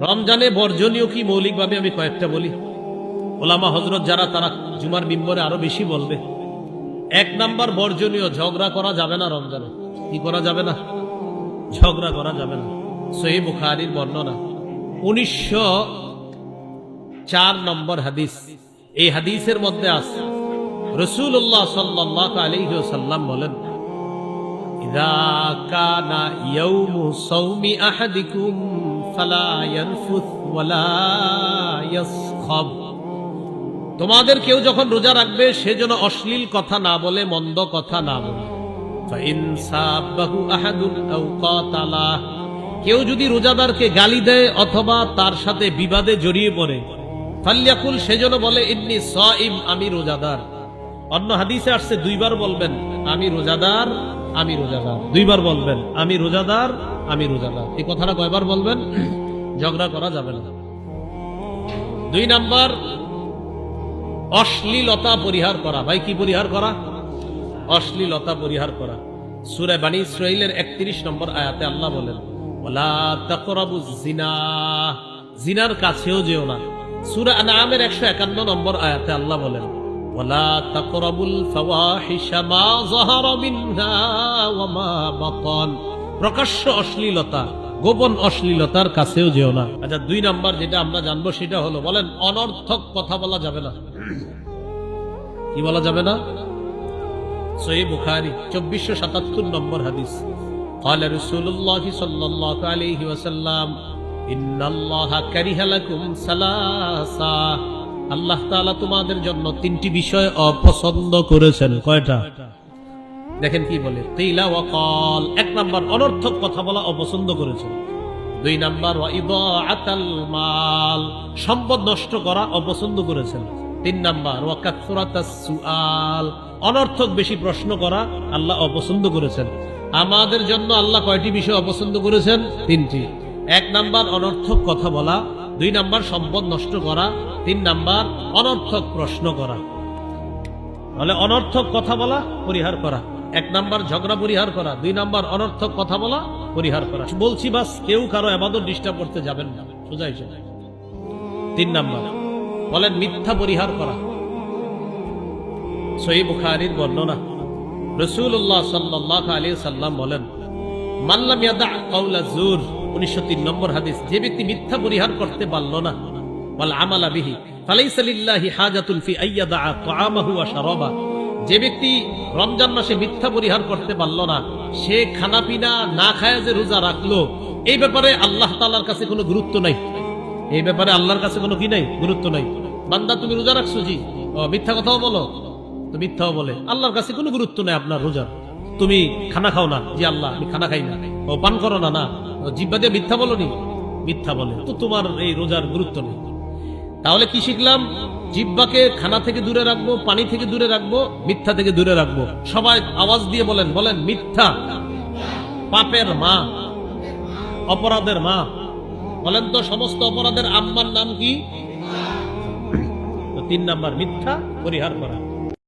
রমজানে বর্জনীয় কি মৌলিকভাবে আমি কয়েকটা বলি? ওলামা হজরত যারা, তারা জুমার বিম্বরে আরও বেশি বলবে। এক নাম্বার বর্জনীয়, ঝগড়া করা যাবে না রমজানে। কি করা যাবে না? ঝগড়া করা যাবে না। সহি বুখারির বর্ণনা। উনিশশো চার নম্বর হাদিস। এই হাদিসের মধ্যে আছে রসুল্লাহ সাল্লাহ আলহ্লাম বলেন, ইদা কানা ইয়ৌমু সৌমি আহাদিকুম তোমাদের কেউ যখন রোজা রাখবে, সে যেন অশ্লীল কথা না বলে, মন্দ কথা না বলে। কেউ যদি রোজাদারকে গালি দেয়, অথবা তার সাথে বিবাদে জড়িয়ে পড়ে ফাল্লিয়াকুল সেজন বলে, ইন্নি সাইম, আমি রোজাদার। অন্য হাদিসে আসছে, দুইবার বলবেন, আমি রোজাদার আমি রোজাদার। দুইবার বলবেন, আমি রোজাদার আমি রোজাদার এই কথাটা কয়বার বলবেন? ঝগড়া করা যাবে না। দুই নাম্বার, অশ্লীলতা পরিহার করা। ভাই, কি পরিহার করা? অশ্লীলতা পরিহার করা। সুরে বাণী ইসরাইলের একত্রিশ নম্বর আয়াতে আল্লাহ বলেন জিনা জিনার কাছেও যেও না। সুরা আনামের একশো একান্ন নম্বর আয়াতে আল্লাহ বলেন ওলা তাকরাবুল ফাওয়াহিশা মা যাহারা মিনহা ওয়া মা বাতান। প্রকাশ্য অশ্লীলতা গোপন অশ্লীলতার কাছেও যেও না আচ্ছা দুই নাম্বার যেটা আমরা জানবো সেটা হলো বলেন অনর্থক কথা বলা যাবে না কি বলা যাবে না সহি বুখারি চব্বিশশো সাতাত্তর নম্বর হাদিস قال رسول الله صلى الله عليه وسلم إن الله كره لكم ثلاثة আল্লাহ তাআলা তোমাদের জন্য তিনটি বিষয় অপছন্দ করেছেন কয়টা দেখেন কি বলে এক নাম্বার অনর্থক কথা বলা অপছন্দ করেছেন। দুই নাম্বার ইদাআতাল মাল সম্পদ নষ্ট করা অপছন্দ করেছেন। তিন নাম্বার সুআল অনর্থক বেশি প্রশ্ন করা আল্লাহ অপছন্দ করেছেন। আমাদের জন্য আল্লাহ কয়টি বিষয় অপছন্দ করেছেন? তিনটি। এক নাম্বার, অনর্থক কথা বলা। দুই নাম্বার, সম্পদ নষ্ট করা। তিন নাম্বার, অনর্থক প্রশ্ন করা। তাহলে অনর্থক কথা বলা, পরিহার করা। এক নাম্বার ঝগড়া পরিহার করা, দুই নাম্বার অনর্থক কথা বলা পরিহার করা। বলছি বাস, কেউ কারও আবাদত ডিস্টার্ব করতে যাবেন না। সোজা হিসেবে তিন নাম্বার, বলেন মিথ্যা পরিহার করা। সহি বুখারির বর্ণনা। রসুল্লাহ সাল্লাহ আলী সাল্লাম বলেন কাউলা জুর উনিশশো তিন নম্বর হাদিস, যে ব্যক্তি মিথ্যা পরিহার করতে পারল না আমালা বিহি, ফালাইসা লিল্লাহি হাজাতুল ফি আইয়াদা যে ব্যক্তি রমজান মাসে মিথ্যা পরিহার করতে পারল না, সে খানা পিনা না খায় যে রোজা রাখল, এই ব্যাপারে আল্লাহ তালার কাছে কোনো গুরুত্ব নাই। এই ব্যাপারে আল্লাহর কাছে কোনো কি নাই? গুরুত্ব নাই। বান্দা, তুমি রোজা রাখছো জি? ও, মিথ্যা কথাও বলো। তো মিথ্যাও বলে। আল্লাহর কাছে কোনো গুরুত্ব নাই আপনার রোজার। তুমি খানা খাও না। জি আল্লাহ, আমি খানা খাই না। ও, পান করো না না। জিব্বা দিয়ে মিথ্যা বলো নি? মিথ্যা বলে। তো তোমার এই রোজার গুরুত্ব নেই। তাহলে কি শিখলাম? জিব্বাকে খানা থেকে দূরে রাখব, পানি থেকে দূরে রাখব, মিথ্যা থেকে দূরে রাখব। সবাই আওয়াজ দিয়ে বলেন বলেন, মিথ্যা। পাপের মা, অপরাধের মা। বলেন তো, সমস্ত অপরাধের আম্মার নাম কি? তিন নাম্বার, মিথ্যা পরিহার করা।